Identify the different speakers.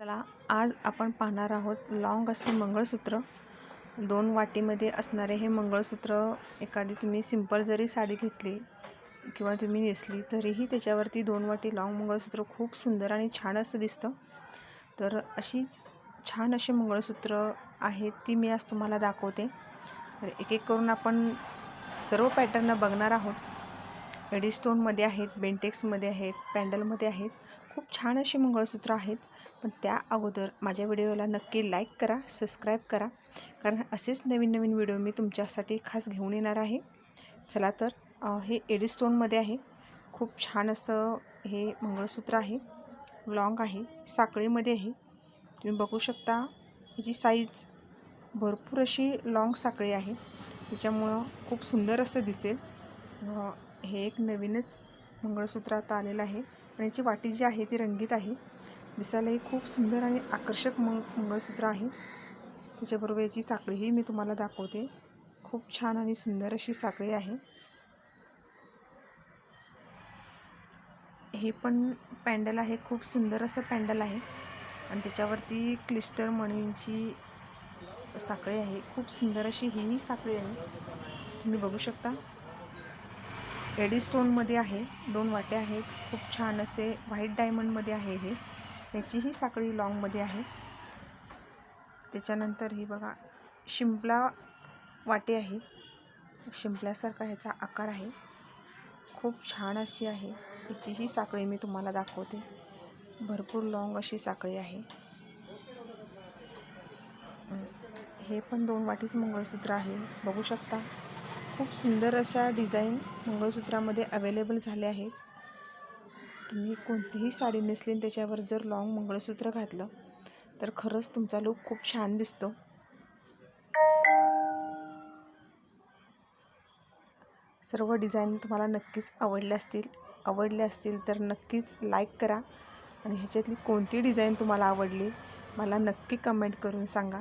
Speaker 1: चला आज आपण पाहणार आहोत लॉंग असे मंगळसूत्र. दोन वाटीमध्ये असणारे हे मंगळसूत्र एखादी तुम्ही सिंपल जरी साडी घेतली किंवा तुम्ही नेसली तरीही त्याच्यावरती दोन वाटी लॉंग मंगळसूत्र खूप सुंदर आणि छान असं दिसतं. तर अशीच छान असे मंगळसूत्र आहेत ती मी आज तुम्हाला दाखवते. तर एक एक करून आपण सर्व पॅटर्न बघणार आहोत. एडीस्टोनमध्ये आहेत बेंटेक्समध्ये आहेत पॅन्डलमध्ये आहेत. खूप छान अशी मंगळसूत्र आहेत. पण त्या अगोदर माझ्या व्हिडिओला नक्की लाईक करा सबस्क्राईब करा. कारण असेच नवीन नवीन व्हिडिओ मी तुमच्यासाठी खास घेऊन येणार आहे. चला तर हे एडीस्टोनमध्ये आहे. खूप छान असं हे मंगळसूत्र आहे. लॉंग आहे. साखळीमध्ये आहे. तुम्ही बघू शकता याची साईज भरपूर अशी लाँग साखळी आहे. त्याच्यामुळं खूप सुंदर असं दिसेल. हे एक नवीनच मंगळसूत्र आता आलेलं आहे. आणि याची वाटी जी आहे ती रंगीत आहे. दिसायलाही खूप सुंदर आणि आकर्षक मंग मंगळसूत्र आहे. त्याच्याबरोबर याची साखळीही मी तुम्हाला दाखवते. खूप छान आणि सुंदर अशी साखळी आहे. हे पण पॅन्डल आहे. खूप सुंदर असं पॅन्डल आहे. आणि त्याच्यावरती क्लिस्टर मणींची साखळी आहे. खूप सुंदर अशी हीही साखळी आहे. तुम्ही बघू शकता. एडी स्टोनमध्ये आहे. दोन वाटे आहेत. खूप छान असे व्हाईट डायमंडमध्ये आहे हे. याचीही साखळी लॉंगमध्ये आहे. त्याच्यानंतर ही बघा शिंपला वाटे आहे. शिंपल्यासारखा ह्याचा आकार आहे. खूप छान अशी आहे. याचीही साखळी मी तुम्हाला दाखवते. भरपूर लॉंग अशी साखळी आहे. हे पण दोन वाटीच मंगळसूत्र आहे. बघू शकता. खूप सुंदर अशा डिझाईन मंगळसूत्रामध्ये अवेलेबल झाले आहेत. तुम्ही कोणतीही साडी नेसली त्याच्यावर जर लॉंग मंगळसूत्र घातलं तर खरंच तुमचा लुक खूप छान दिसतो. सर्व डिझाईन तुम्हाला नक्कीच आवडल्या असतील. आवडले असतील तर नक्कीच लाईक करा. आणि ह्याच्यातली कोणती डिझाईन तुम्हाला आवडली मला नक्की कमेंट करून सांगा.